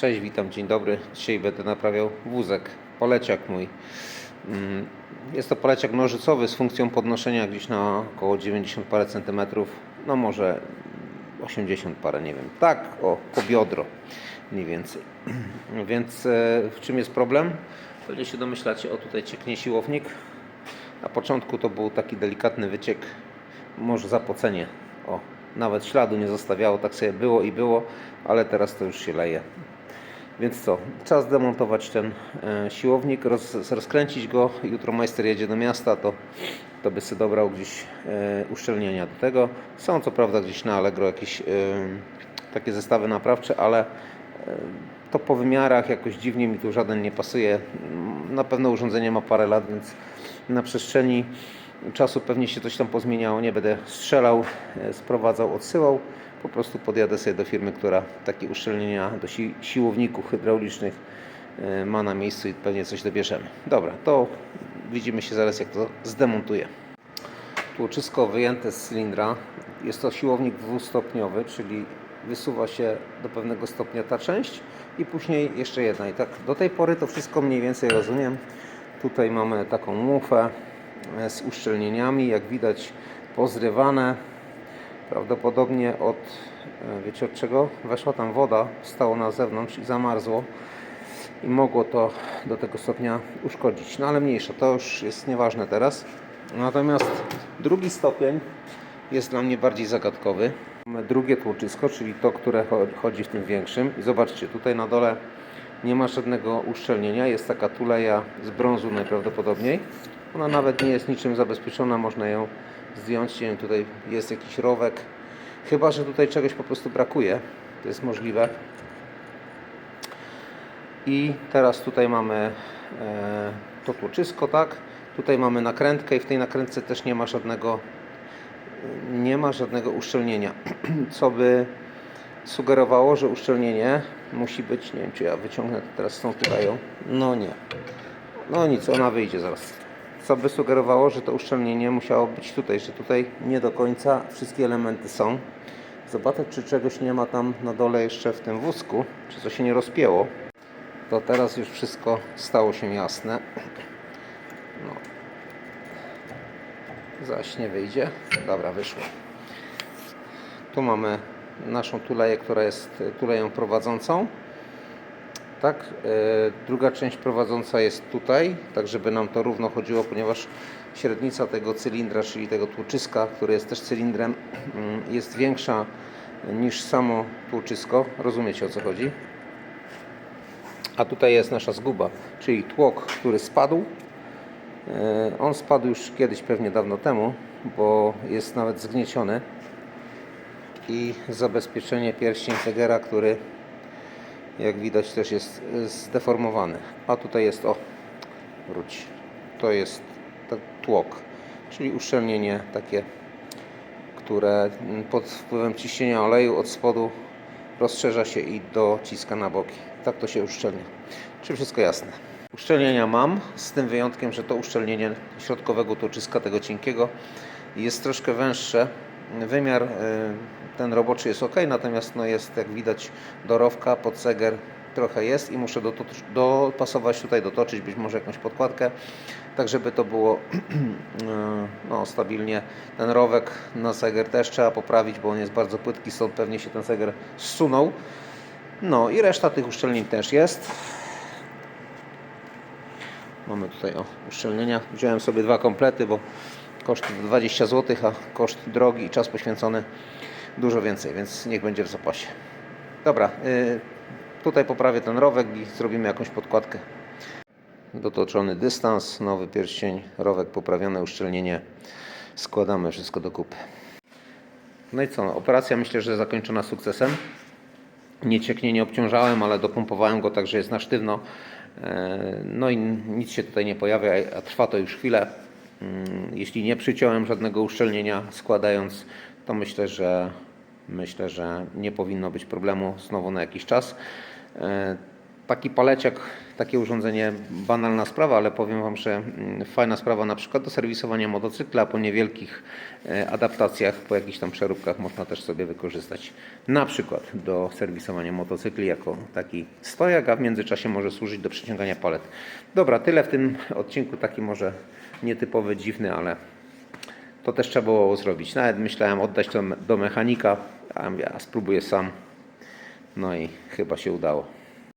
Cześć, witam, dzień dobry. Dzisiaj będę naprawiał wózek, poleciak mój. Mm, Jest to poleciak nożycowy z funkcją podnoszenia gdzieś na około 90 parę centymetrów, no może 80 parę, nie wiem. Tak, o, po biodro mniej więcej. Więc e, w czym jest problem? Pewnie się domyślacie, o tutaj cieknie siłownik. Na początku to był taki delikatny wyciek, może zapocenie. O, nawet śladu nie zostawiało, tak sobie było i było, ale teraz to już się leje. Więc co, czas demontować ten e, siłownik, roz, rozkręcić go. Jutro majster jedzie do miasta, to, to by sobie dobrał gdzieś e, uszczelnienia do tego. Są co prawda gdzieś na Allegro jakieś e, takie zestawy naprawcze, ale to po wymiarach jakoś dziwnie mi tu żaden nie pasuje. Na pewno urządzenie ma parę lat, więc na przestrzeni czasu pewnie się coś tam pozmieniało. Nie będę strzelał, sprowadzał, odsyłał. Po prostu podjadę sobie do firmy, która takie uszczelnienia do si siłowników hydraulicznych e, ma na miejscu i pewnie coś dobierzemy. Dobra, to widzimy się zaraz jak to zdemontuję. Tłoczysko wyjęte z cylindra. Jest to siłownik dwustopniowy, czyli wysuwa się do pewnego stopnia ta część i później jeszcze jedna. I tak do tej pory to wszystko mniej więcej rozumiem. Tutaj mamy taką mufę e, z uszczelnieniami, jak widać pozrywane. Prawdopodobnie od, e, wiecie od czego? Weszła tam woda, stało na zewnątrz i zamarzło i mogło to do tego stopnia uszkodzić. No ale mniejsza, to już jest nieważne teraz. Natomiast drugi stopień jest dla mnie bardziej zagadkowy. Mamy drugie tłoczysko, czyli to, które cho- chodzi w tym większym. I zobaczcie, tutaj na dole nie ma żadnego uszczelnienia. Jest taka tuleja z brązu najprawdopodobniej. Ona nawet nie jest niczym zabezpieczona, można ją zdjąć. Nie wiem, tutaj jest jakiś rowek. Chyba, że tutaj czegoś po prostu brakuje. To jest możliwe. I teraz tutaj mamy e, to tłoczysko, tak? Tutaj mamy nakrętkę i w tej nakrętce też nie ma żadnego nie ma żadnego uszczelnienia, co by sugerowało, że uszczelnienie musi być, nie wiem czy ja wyciągnę to teraz z tą no nie, no nic, ona wyjdzie zaraz, co by sugerowało, że to uszczelnienie musiało być tutaj, że tutaj nie do końca wszystkie elementy są. Zobaczę, czy czegoś nie ma tam na dole jeszcze w tym wózku, czy coś się nie rozpięło. To teraz już wszystko stało się jasne. No, zaś nie wyjdzie. Dobra, wyszło. Tu mamy naszą tuleję, która jest tuleją prowadzącą. Tak, e, druga część prowadząca jest tutaj, tak żeby nam to równo chodziło, ponieważ średnica tego cylindra, czyli tego tłuczyska, które jest też cylindrem, mm, jest większa niż samo tłuczysko. Rozumiecie o co chodzi? A tutaj jest nasza zguba, czyli tłok, który spadł. E, On spadł już kiedyś, pewnie dawno temu, bo jest nawet zgnieciony. I zabezpieczenie pierścień Tegera, który jak widać też jest e, zdeformowany. A tutaj jest, o, wróć, to jest tłok, czyli uszczelnienie takie, które pod wpływem ciśnienia oleju od spodu rozszerza się i dociska na boki. Tak to się uszczelnia. Czy wszystko jasne? Uszczelnienia mam, z tym wyjątkiem, że to uszczelnienie środkowego tłoczyska, tego cienkiego, jest troszkę węższe. Wymiar y, ten roboczy jest ok, natomiast no jest jak widać dorowka pod seger trochę jest i muszę dopasować tutaj, dotoczyć być może jakąś podkładkę, tak żeby to było y, no, stabilnie. Ten rowek na seger też trzeba poprawić, bo on jest bardzo płytki, stąd pewnie się ten seger zsunął. No i reszta tych uszczelnień też jest. Mamy tutaj o, uszczelnienia. Wziąłem sobie dwa komplety, bo koszt to 20 zł, a koszt drogi i czas poświęcony dużo więcej, więc niech będzie w zapasie. Dobra, y, tutaj poprawię ten rowek i zrobimy jakąś podkładkę. Dotoczony dystans, nowy pierścień, rowek poprawione, uszczelnienie. Składamy wszystko do kupy. No i co, no, operacja myślę, że zakończona sukcesem. Nie cieknie, nie obciążałem, ale dopompowałem go tak, że jest na sztywno. E, No i nic się tutaj nie pojawia, a trwa to już chwilę. Mm, Jeśli nie przyciąłem żadnego uszczelnienia składając, to myślę, że myślę, że nie powinno być problemu znowu na jakiś czas. Taki paleciak, takie urządzenie, banalna sprawa, ale powiem Wam, że mm, fajna sprawa na przykład do serwisowania motocykla po niewielkich e, adaptacjach, po jakichś tam przeróbkach można też sobie wykorzystać. Na przykład do serwisowania motocykli jako taki stojak, a w międzyczasie może służyć do przyciągania palet. Dobra, tyle w tym odcinku, taki może nietypowy, dziwny, ale to też trzeba było zrobić. Nawet myślałem oddać to do mechanika, a ja spróbuję sam. No i chyba się udało.